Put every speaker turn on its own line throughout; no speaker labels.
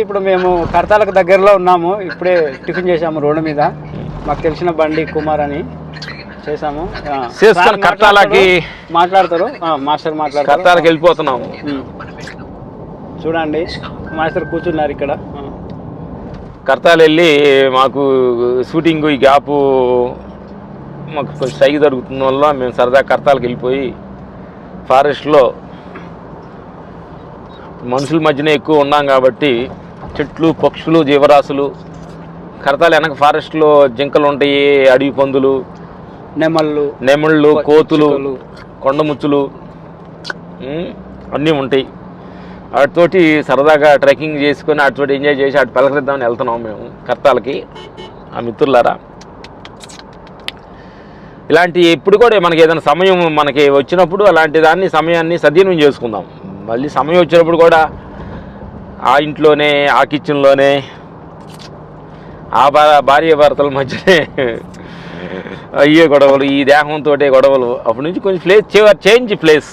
ఇప్పుడు మేము కర్తాలకు దగ్గరలో ఉన్నాము. ఇప్పుడే టిఫిన్ చేసాము రోడ్డు మీద. మాకు తెలిసిన బండి కుమార్ అని చేసాము
కర్తాలకి.
మాట్లాడతారు. మాస్టర్ మాట్లాడతారు.
కర్తాలకు వెళ్ళిపోతున్నాము.
చూడండి. మాస్టర్ కూర్చున్నారు ఇక్కడ.
కర్తాలు వెళ్ళి మాకు షూటింగ్ ఈ గ్యాప్ మాకు కొంచెం సైకి దొరుకుతున్న వల్ల మేము సరదా కర్తాలకు వెళ్ళిపోయి ఫారెస్ట్లో మనుషుల మధ్యనే ఎక్కువ ఉన్నాం కాబట్టి చెట్లు పక్షులు జీవరాశులు కరతాలు వెనక ఫారెస్ట్లో జింకలు ఉంటాయి అడవి పందులు
నెమళ్ళు
నెమళ్ళు కోతులు. కొండముచ్చులు అన్నీ ఉంటాయి. వాటితోటి సరదాగా ట్రెక్కింగ్ చేసుకొని వాటితోటి ఎంజాయ్ చేసి అటు పలకరిద్దామని వెళ్తున్నాం మేము కర్తాలకి ఆ మిత్రులారా ఇలాంటి ఎప్పుడు కూడా మనకి ఏదైనా సమయం మనకి వచ్చినప్పుడు అలాంటి దాన్ని సమయాన్ని సద్వినియోగం చేసుకుందాం. మళ్ళీ సమయం వచ్చినప్పుడు కూడా ఆ ఇంట్లోనే ఆ కిచెన్లోనే ఆ భార్య భర్తల మధ్యనే అయ్యే గొడవలు ఈ దేహంతో గొడవలు. అప్పటి నుంచి కొంచెం ప్లేస్ చేంజ్ ప్లేస్.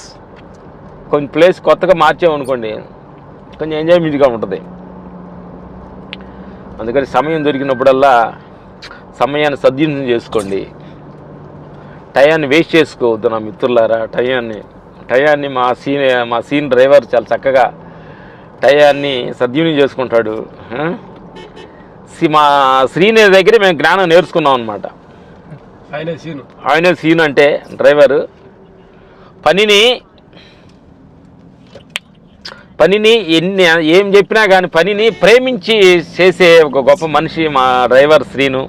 కొంచెం ప్లేస్ కొత్తగా మార్చామనుకోండి కొంచెం ఎంజాయ్మెంట్గా ఉంటుంది. అందుకని సమయం దొరికినప్పుడల్లా సమయాన్ని సద్వినియోగం చేసుకోండి. టయాన్ని వేస్ట్ చేసుకోవద్దు నా మిత్రులారా. టయాన్ని టయాన్ని మా సీన్ మా సీన్ డ్రైవర్ చాలా చక్కగా టయాన్ని సద్వినియోగం చేసుకుంటాడు. మా శ్రీనిధి దగ్గర మేము జ్ఞానం నేర్చుకున్నాం అనమాట
ఆయన సీన్.
అంటే డ్రైవర్. పనిని పనిని ఎన్ని ఏం చెప్పినా కానీ పనిని ప్రేమించి చేసే ఒక గొప్ప మనిషి మా డ్రైవర్ శ్రీను.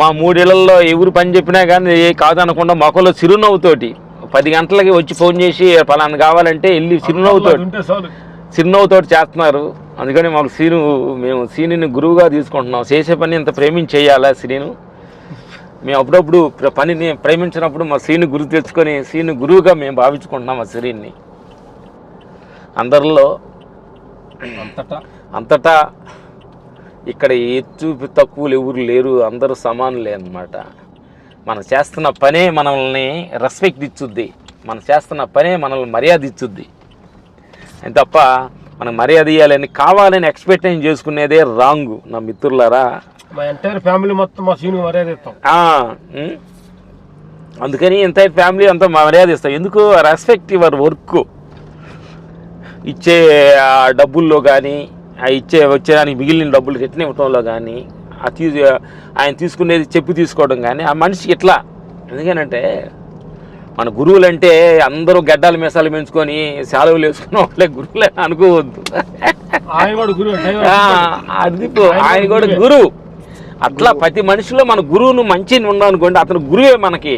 మా మూడేళ్ళలో ఎవరు పని చెప్పినా కానీ కాదనకుండా మొక్కలో చిరునవ్వుతోటి పది గంటలకి వచ్చి ఫోన్ చేసి పలానా కావాలంటే వెళ్ళి
చాలు.
చిరునవ్వుతోటి చేస్తున్నారు. అందుకని మాకు సీను మేము సీనుని గురువుగా తీసుకుంటున్నాం. చేసే పని ఇంత ప్రేమించి చేయాలా శ్రీను మేము అప్పుడప్పుడు పనిని ప్రేమించినప్పుడు మా సీను గురువు తెచ్చుకొని సీను గురువుగా మేము భావించుకుంటున్నాం ఆ శ్రీని అందరిలో
అంతటా?
అంతటా ఇక్కడ ఎత్తు తక్కువలు ఎవరు లేరు అందరూ సమానులే అన్నమాట. మనం చేస్తున్న పనే మనల్ని రెస్పెక్ట్ ఇచ్చుద్ది మనం చేస్తున్న పనే మనల్ని మర్యాద ఇచ్చుద్ది అని తప్ప మనం మర్యాద ఇవ్వాలని కావాలని ఎక్స్పెక్టేషన్ చేసుకునేదే రాంగ్. నా మిత్రులారా.
మా ఎంటైర్ ఫ్యామిలీ మొత్తం మా సీను మర్యాద ఇస్తాం?
అందుకని ఎంత ఫ్యామిలీ అంతా మర్యాద ఇస్తాం ఎందుకు? రెస్పెక్ట్ యువర్ వర్క్ ఇచ్చే డబ్బుల్లో కానీ ఆ ఇచ్చే వచ్చేదానికి మిగిలిన డబ్బులు రిటర్న్ ఇవ్వటంలో కానీ తీ ఆయన తీసుకునేది చెప్పి తీసుకోవడం కానీ ఆ మనిషి ఇట్లా. ఎందుకనంటే మన గురువులు అంటే అందరూ గడ్డాలు మీసాలు పెంచుకొని సెలవులు వేసుకున్న వాళ్ళే గురువులే అనుకోవద్దు. అది ఆయన కూడా గురువు. అట్లా ప్రతి మనిషిలో మన గురువును మంచిని ఉన్నానుకోండి అతను గురువే మనకి?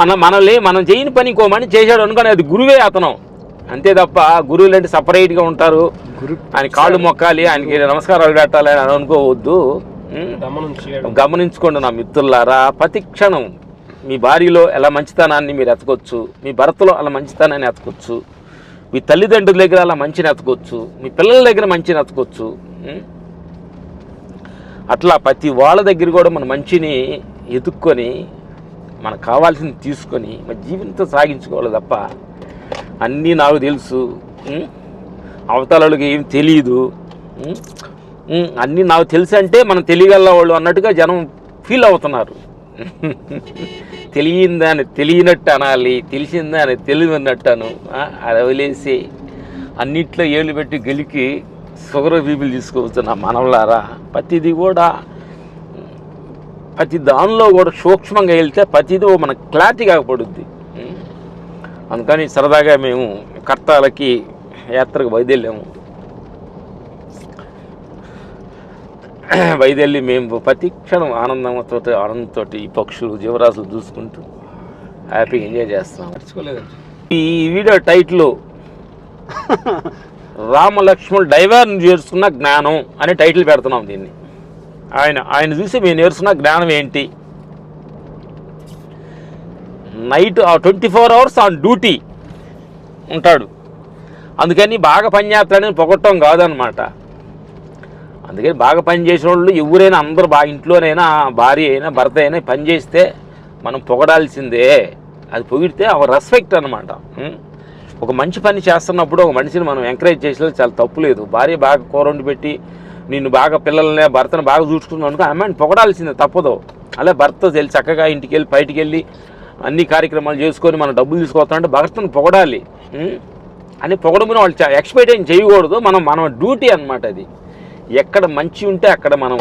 మన మనల్ని మనం చేయని పని ఇంకో మనిషి చేశాడు అనుకోని అది గురువే అతను. అంతే తప్ప గురువులు అంటే సపరేట్గా ఉంటారు. ఆయన కాళ్ళు మొక్కాలి ఆయనకి నమస్కారాలు పెట్టాలి అని అనుకోవద్దు గమనించుకోండి నా మిత్రులారా ప్రతి క్షణం మీ భార్యలో ఎలా మంచితనాన్ని మీరు ఎతకొచ్చు మీ భర్తలో అలా మంచితనాన్ని ఎతకొచ్చు మీ తల్లిదండ్రుల దగ్గర అలా మంచిని ఎతకొచ్చు మీ పిల్లల దగ్గర మంచిని ఎతకొచ్చు? అట్లా ప్రతి వాళ్ళ దగ్గర కూడా మన మంచిని ఎదుక్కొని మనకు కావాల్సింది తీసుకొని మన జీవితంతో సాగించుకోవాలి తప్ప అన్నీ నాకు తెలుసు? అవతలకి ఏం తెలియదు అన్నీ నాకు తెలుసు అంటే మనం తెలియగల వాళ్ళు అన్నట్టుగా జనం ఫీల్ అవుతున్నారు. తెలియందని తెలియనట్టు అనాలి తెలిసిందని తెలియనట్టు ఆ, అది వదిలేసి అన్నిట్లో ఏళ్ళు పెట్టి గెలికి షుగర్ బీపీలు తీసుకోవచ్చు నా మనవలారా ప్రతిది కూడా ప్రతి దానిలో కూడా సూక్ష్మంగా వెళ్తే ప్రతిదీ మనకు క్లారిటీగా పడుద్ది. అందుకని సరదాగా మేము కర్తాలకి యాత్రకు బయలుదేరాము బయలుదేరి మేము ప్రతి క్షణం ఆనందంతో ఆనందంతో ఈ పక్షులు జీవరాశులు చూసుకుంటూ హ్యాపీగా ఎంజాయ్ చేస్తాం.
మర్చిపోలేదండి.
ఈ వీడియో టైటిల్ రామలక్ష్మణ్ డైవర్ని చేరుకున్న జ్ఞానం అనే టైటిల్ పెడుతున్నాం దీన్ని. ఆయన ఆయన చూసి మేము నేర్చుకున్న జ్ఞానం ఏంటి? Night twenty four hours on duty ఉంటాడు. అందుకని బాగా పనిచేస్తాడని పొగట్టం కాదనమాట. అందుకని బాగా పని చేసిన వాళ్ళు ఎవరైనా అందరూ బాగా ఇంట్లోనైనా భార్య అయినా భర్త అయినా పని చేస్తే మనం పొగడాల్సిందే. అది పొగిడితే ఒక రెస్పెక్ట్ అనమాట ఒక మంచి పని చేస్తున్నప్పుడు ఒక మనిషిని మనం ఎంకరేజ్ చేసిన చాలా తప్పు లేదు. భార్య బాగా కూర వండి పెట్టి నిన్ను బాగా పిల్లల్ని భర్తను బాగా చూసుకున్నావు అనుకో అమ్మాయిని పొగడాల్సిందే తప్పదు. అలా భర్త వెళ్ళి చక్కగా ఇంటికి వెళ్ళి బయటికి వెళ్ళి అన్ని కార్యక్రమాలు చేసుకొని మనం డబ్బులు తీసుకొస్తామంటే భర్తను పొగడాలి. అని పొగడమున వాళ్ళు ఎక్స్పెక్ట్ ఏం చేయకూడదు. మనం మన డ్యూటీ అన్నమాట అది. ఎక్కడ మంచి ఉంటే అక్కడ మనం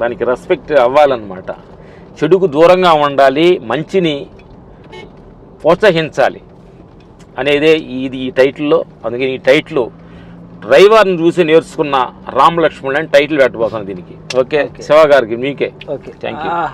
దానికి రెస్పెక్ట్ అవ్వాలన్నమాట. చెడుకు దూరంగా ఉండాలి మంచిని ప్రోత్సహించాలి అనేదే ఇది ఈ టైటిల్లో. అందుకని ఈ టైటిల్ డ్రైవర్ని చూసి నేర్చుకున్న రామ్ లక్ష్మణ్ అని టైటిల్ పెట్టబోతున్నాను దీనికి. ఓకే? శివ గారికి మీకే.
ఓకే.
You.
ఆ,